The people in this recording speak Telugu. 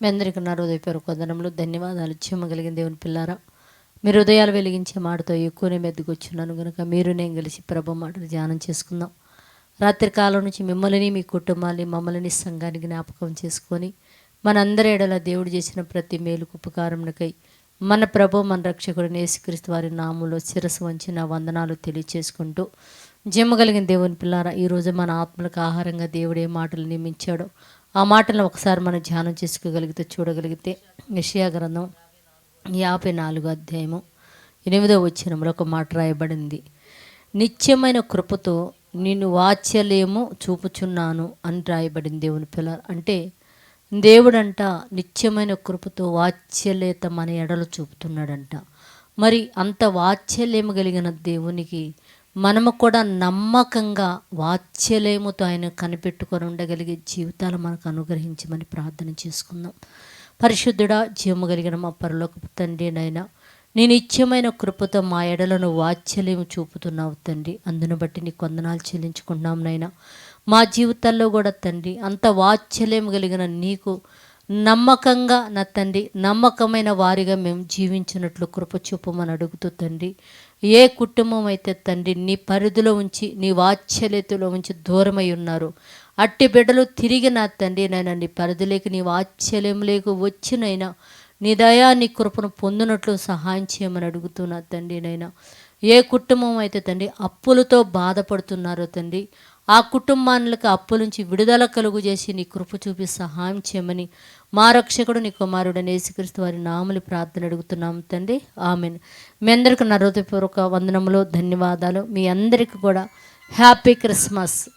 మీ అందరికీ నా హృదయపూర్వక వందనములు ధన్యవాదాలు. చెమ్మగలిగిన దేవుని పిల్లారా మీరు హృదయాలు వెలిగించే మాటతో ఎక్కువనే మెద్దుకొచ్చున్నాను కనుక మీరు నేను కలిసి ప్రభు మాటలు ధ్యానం చేసుకుందాం. రాత్రి కాలం నుంచి మిమ్మల్ని మీ కుటుంబాన్ని మమ్మల్ని సంఘాన్ని జ్ఞాపకం చేసుకొని మనందరి ఎడల దేవుడు చేసిన ప్రతి మేలుకు ఉపకారమునకై మన ప్రభు మన రక్షకుడు యేసుక్రీస్తు వారి నామంలో శిరస్సు వంచిన వందనాలు తెలియచేసుకుంటూ జమ్మగలిగిన దేవుని పిల్లారా ఈరోజు మన ఆత్మలకు ఆహారంగా దేవుడు ఏ మాటలు నియమించాడో ఆ మాటలను ఒకసారి మనం ధ్యానం చేసుకోగలిగితే చూడగలిగితే యషియా గ్రంథం యాభై నాలుగో అధ్యాయము ఎనిమిదో వచ్చినంలో ఒక మాట రాయబడింది. నిత్యమైన కృపతో నిన్ను వాత్సల్యము చూపుచున్నాను అని రాయబడింది దేవుని పిల్ల. అంటే దేవుడంట నిత్యమైన కృపతో వాత్సల్యత మన ఎడలు చూపుతున్నాడంట. మరి అంత వాత్సల్యము కలిగిన దేవునికి మనము కూడా నమ్మకంగా వాత్సల్యముతో ఆయన కనిపెట్టుకొని ఉండగలిగే జీవితాలు మనకు అనుగ్రహించమని ప్రార్థన చేసుకుందాం. పరిశుద్ధుడా జీవము కలిగిన మా పరలోకపు తండ్రి నైనా నేను ఇత్యమైన కృపతో మా ఎడలను వాత్సల్యము చూపుతున్నావు తండ్రి. అందును బట్టి నీ కొందనాలు చెల్లించుకున్నాం నైనా మా జీవితాల్లో కూడా తండ్రి అంత వాత్సల్యం కలిగిన నీకు నమ్మకంగా నా తండ్రి నమ్మకమైన వారిగా మేము జీవించినట్లు కృప చూపమని అడుగుతూ తండ్రి ఏ కుటుంబం అయితే తండ్రి నీ పరిధిలో ఉంచి నీ వాత్సల్యతలో ఉంచి దూరమై ఉన్నారు అట్టి బిడ్డలు తిరిగి నా తండ్రి నైనా నీ పరిధిలోకి నీ వాత్సల్యంలోకి వచ్చినైనా నీ దయా నీ కృపను పొందినట్లు సహాయం చేయమని అడుగుతున్నా తండ్రి నైనా ఏ కుటుంబం అయితే తండ్రి అప్పులతో బాధపడుతున్నారో తండ్రి ఆ కుటుంబానికి అప్పుల నుంచి విడుదల కలుగు చేసి నీ కృప చూపి సహాయం చేయమని మా రక్షకుడు నీ కుమారుడు యేసుక్రీస్తు వారి నాములు ప్రార్థన అడుగుతున్నాం తండ్రి. ఆమెన్. మీ అందరికీ నా హృదయపూర్వక వందనములు ధన్యవాదాలు. మీ అందరికీ కూడా హ్యాపీ క్రిస్మస్.